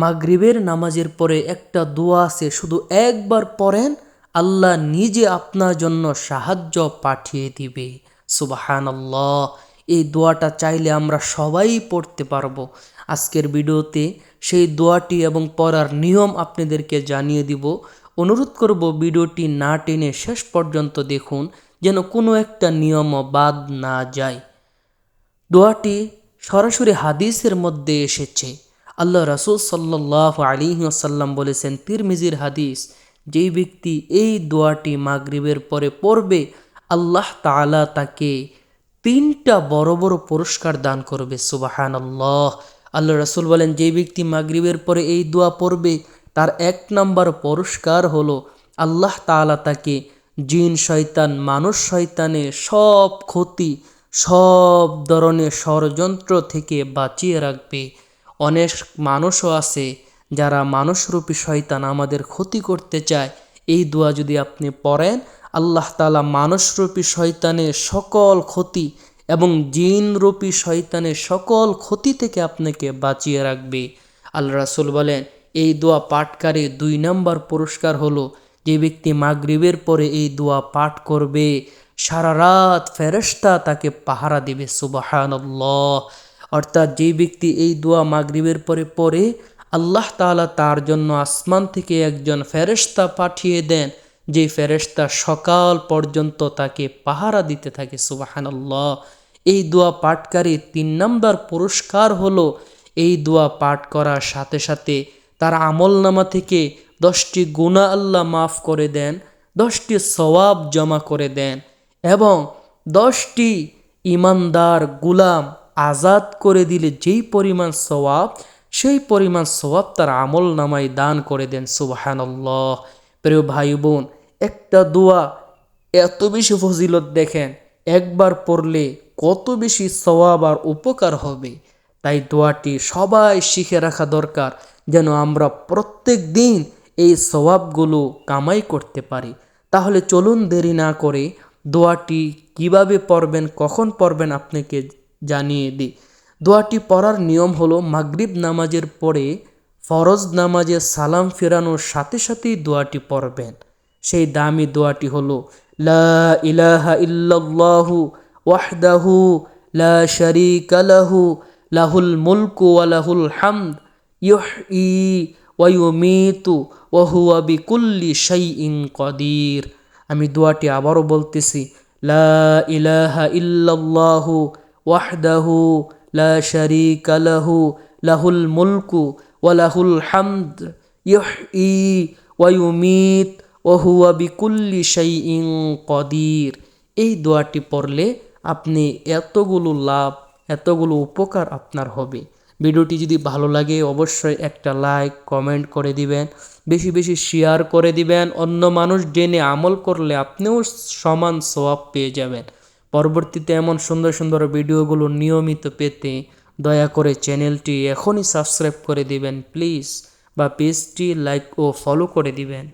মাগরিবের নামাজের পরে একটা দোয়া আছে, শুধু একবার পড়েন, আল্লাহ নিজে আপনার জন্য সাহায্য পাঠিয়ে দিবে। সুবাহান আল্লাহ এই দোয়াটা চাইলে আমরা সবাই পড়তে পারব। আজকের ভিডিওতে সেই দোয়াটি এবং পড়ার নিয়ম আপনাদেরকে জানিয়ে দিব। অনুরোধ করব ভিডিওটি না টেনে শেষ পর্যন্ত দেখুন, যেন কোনো একটা নিয়মও বাদ না যায়। দোয়াটি সরাসরি হাদিসের মধ্যে এসেছে। আল্লাহ রাসুল সাল্লাহ আলী আসাল্লাম বলেছেন, তিরমিজির হাদিস, যেই ব্যক্তি এই দোয়াটি মাগরিবের পরে পড়বে, আল্লাহ তালা তাকে তিনটা বড় বড় পুরস্কার দান করবে সুবাহান আল্লাহ আল্লাহ রাসুল বলেন যে ব্যক্তি মাগরিবের পরে এই দোয়া পড়বে, তার এক নম্বর পুরস্কার হলো আল্লাহ তালা তাকে জিন শয়তান, মানুষ শয়তানের সব ক্ষতি, সব ধরনের ষড়যন্ত্র থেকে বাঁচিয়ে রাখবে। অনেক মানুষও আছে যারা মানুষরূপী শয়তান আমাদের ক্ষতি করতে চায়। এই দোয়া যদি আপনি পড়েন, আল্লাহ তালা মানুষরূপী শয়তানের সকল ক্ষতি এবং জিনরূপী শয়তানের সকল ক্ষতি থেকে আপনাকে বাঁচিয়ে রাখবে। আল্লাহ রাসুল বলেন, এই দোয়া পাঠকারী দুই নম্বর পুরস্কার হলো, যে ব্যক্তি মাগরিবের পরে এই দোয়া পাঠ করবে, সারা রাত ফেরস্তা তাকে পাহারা দিবে সুবাহান অর্থাৎ যে ব্যক্তি এই দোয়া মাগরিবের পরে পড়ে, আল্লাহ তালা তার জন্য আসমান থেকে একজন ফেরেস্তা পাঠিয়ে দেন, যে ফেরেস্তা সকাল পর্যন্ত তাকে পাহারা দিতে থাকে, সুবাহানাল্লাহ। এই দোয়া পাঠকারী তিন নম্বর পুরস্কার হলো, এই দোয়া পাঠ করার সাথে সাথে তার আমল নামা থেকে দশটি গুণা আল্লাহ মাফ করে দেন, দশটি সওয়াব জমা করে দেন এবং দশটি ইমানদার গুলাম আজাদ করে দিলে যেই পরিমাণ সওয়াব, সেই পরিমাণ সওয়াব তার আমল নামায় দান করে দেন, সুবাহানল্লাহ। প্রিয় ভাই বোন, একটা দোয়া এত বেশি ফজিলত দেখেন, একবার পড়লে কত বেশি সওয়াব আর উপকার হবে। তাই দোয়াটি সবাই শিখে রাখা দরকার যেন আমরা প্রত্যেক দিন এই স্বভাবগুলো কামাই করতে পারি। তাহলে চলুন দেরি না করে দোয়াটি কীভাবে পড়বেন, কখন পড়বেন, আপনাকে জানিয়ে দিই। দোয়াটি পড়ার নিয়ম হলো, মাগরিব নামাজের পরে ফরজ নামাজে সালাম ফেরানোর সাথে সাথেই দোয়াটি পড়বেন। সেই দামি দোয়াটি হলো, লা ইলাহা ইল্লাল্লাহু ওয়াহদাহু লা শারীকা লাহু, লাহুল মুলকু ওয়া লাহুল হামদ ইউহই ওয়া ইউমিতু ওয়া হুয়া বিকুল্লি শাইইন কদির। আমি দোয়াটি আবারও বলতেছি, লা ইলাহা ইল্লাল্লাহু ওয়াহদাহু লা লাহুল মুলকু ওয়া লাহুল হামদ ইউহই ওয়া ইউমিত ওয়া হুয়া বিকুল্লি শাইইন কদির। এই দোয়াটি পড়লে আপনি এতগুলো লাভ, এতগুলো উপকার আপনার হবে। ভিডিওটি যদি ভালো লাগে, অবশ্যই একটা লাইক, কমেন্ট করে দিবেন। বেশি বেশি শেয়ার করে দিবেন। অন্য মানুষ জেনে আমল করলে আপনিও সমান সোয়াব পেয়ে যাবেন। পরবর্তীতে এমন সুন্দর সুন্দর ভিডিওগুলো নিয়মিত পেতে দয়া করে চ্যানেলটি এখনই সাবস্ক্রাইব করে দিবেন, প্লিজ, বা পেজটি লাইক ও ফলো করে দিবেন।